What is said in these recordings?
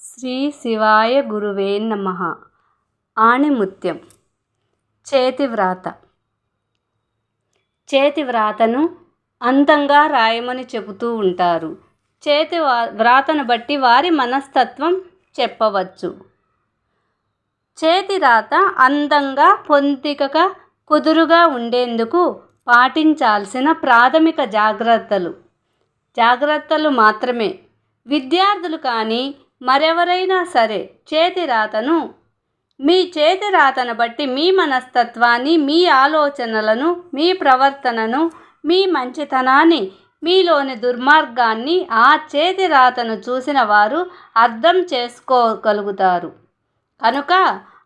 శ్రీ శివాయ గురువే నమ. ఆణిముత్యం. చేతి వ్రాత చేతి వ్రాతను అందంగా రాయమని చెబుతూ ఉంటారు. చేతి వ్రాతను బట్టి వారి మనస్తత్వం చెప్పవచ్చు. చేతి రాత అందంగా పొందికగా కుదురుగా ఉండేందుకు పాటించాల్సిన ప్రాథమిక జాగ్రత్తలు. జాగ్రత్తలు మాత్రమే. విద్యార్థులు కానీ మరెవరైనా సరే చేతి రాతను మీ చేతి రాతను బట్టి మీ మనస్తత్వాన్ని మీ ఆలోచనలను మీ ప్రవర్తనను మీ మంచితనాన్ని మీలోని దుర్మార్గాన్ని ఆ చేతి రాతను చూసిన వారు అర్థం చేసుకోగలుగుతారు. కనుక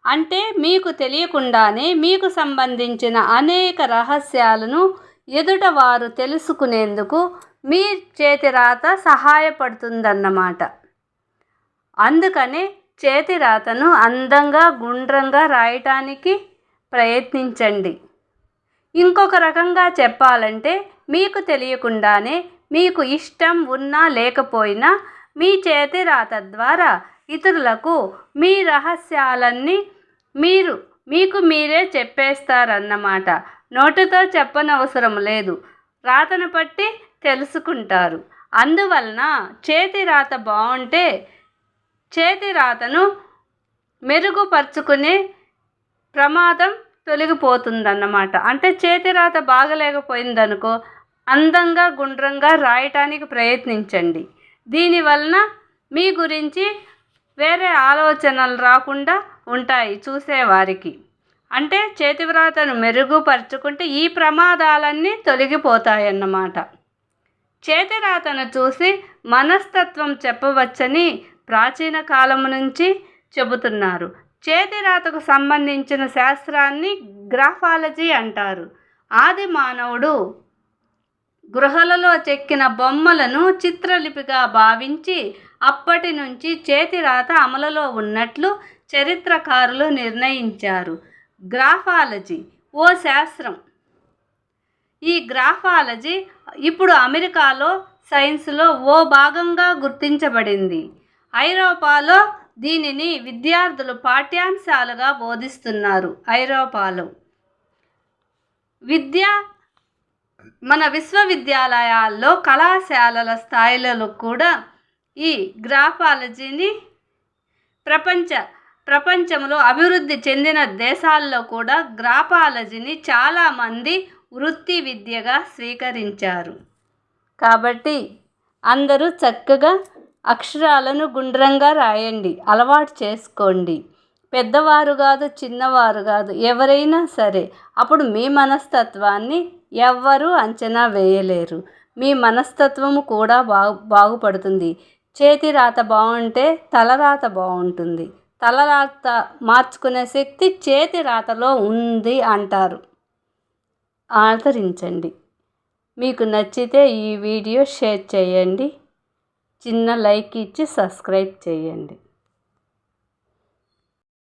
అంటే మీకు తెలియకుండానే మీకు సంబంధించిన అనేక రహస్యాలను ఎదుట వారు తెలుసుకునేందుకు మీ చేతి రాత సహాయపడుతుందన్నమాట. అందుకనే చేతి రాతను అందంగా గుండ్రంగా రాయటానికి ప్రయత్నించండి. ఇంకొక రకంగా చెప్పాలంటే మీకు తెలియకుండానే మీకు ఇష్టం ఉన్నా లేకపోయినా మీ చేతి రాత ద్వారా ఇతరులకు మీ రహస్యాలన్నీ మీరు మీకు మీరే చెప్పేస్తారన్నమాట. నోటితో చెప్పనవసరం లేదు. రాతను బట్టి తెలుసుకుంటారు. అందువలన చేతి రాత బాగుంటే చేతి రాతను మెరుగుపరుచుకునే ప్రమాదం తొలగిపోతుందన్నమాట. అంటే చేతి రాత బాగలేకపోయిందనుకో అందంగా గుండ్రంగా రాయటానికి ప్రయత్నించండి. దీనివలన మీ గురించి వేరే ఆలోచనలు రాకుండా ఉంటాయి చూసేవారికి. అంటే చేతి వ్రాతను మెరుగుపరుచుకుంటే ఈ ప్రమాదాలన్నీ తొలగిపోతాయన్నమాట. చేతి రాతను చూసి మనస్తత్వం చెప్పవచ్చని ప్రాచీన కాలం నుంచి చెబుతున్నారు. చేతి రాతకు సంబంధించిన శాస్త్రాన్ని గ్రాఫాలజీ అంటారు. ఆది మానవుడు గృహలలో చెక్కిన బొమ్మలను చిత్రలిపిగా భావించి అప్పటి నుంచి చేతి రాత అమలులో ఉన్నట్లు చరిత్రకారులు నిర్ణయించారు. గ్రాఫాలజీ ఓ శాస్త్రం. ఈ గ్రాఫాలజీ ఇప్పుడు అమెరికాలో సైన్స్లో ఓ భాగంగా గుర్తించబడింది. ఐరోపాలో దీనిని విద్యార్థులు పాఠ్యాంశాలుగా బోధిస్తున్నారు. ఐరోపాలో విద్య మన విశ్వవిద్యాలయాల్లో కళాశాలల స్థాయిలలో కూడా ఈ గ్రాఫాలజీని ప్రపంచ ప్రపంచంలో అభివృద్ధి చెందిన దేశాల్లో కూడా గ్రాఫాలజీని చాలామంది వృత్తి విద్యగా స్వీకరించారు. కాబట్టి అందరూ చక్కగా అక్షరాలను గుండ్రంగా రాయండి అలవాటు చేసుకోండి. పెద్దవారు కాదు చిన్నవారు కాదు ఎవరైనా సరే అప్పుడు మీ మనస్తత్వాన్ని ఎవ్వరూ అంచనా వేయలేరు. మీ మనస్తత్వము కూడా బాగు బాగుపడుతుంది. చేతి రాత బాగుంటే తలరాత బాగుంటుంది. తలరాత మార్చుకునే శక్తి చేతి రాతలో ఉంది అంటారు. ఆదరించండి. మీకు నచ్చితే ఈ వీడియో షేర్ చేయండి. చిన్న లైక్ ఇచ్చి సబ్స్క్రైబ్ చేయండి.